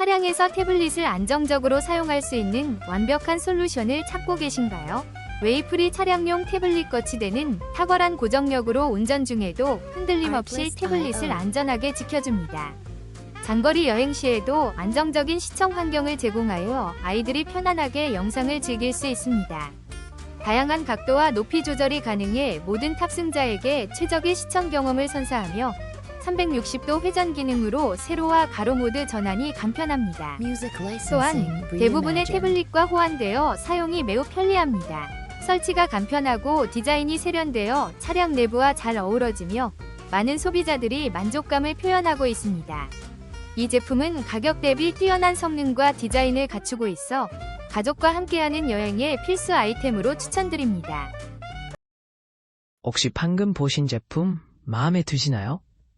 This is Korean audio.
차량에서 태블릿을 안정적으로 사용할 수 있는 완벽한 솔루션을 찾고 계신가요? 웨이프리 차량용 태블릿 거치대는 탁월한 고정력으로 운전 중에도 흔들림 없이 태블릿을 안전하게 지켜줍니다. 장거리 여행 시에도 안정적인 시청 환경을 제공하여 아이들이 편안하게 영상을 즐길 수 있습니다. 다양한 각도와 높이 조절이 가능해 모든 탑승자에게 최적의 시청 경험을 선사하며 360도 회전 기능으로 세로와 가로 모드 전환이 간편합니다. 또한 대부분의 태블릿과 호환되어 사용이 매우 편리합니다. 설치가 간편하고 디자인이 세련되어 차량 내부와 잘 어우러지며 많은 소비자들이 만족감을 표현하고 있습니다. 이 제품은 가격 대비 뛰어난 성능과 디자인을 갖추고 있어 가족과 함께하는 여행의 필수 아이템으로 추천드립니다. 혹시 방금 보신 제품 마음에 드시나요?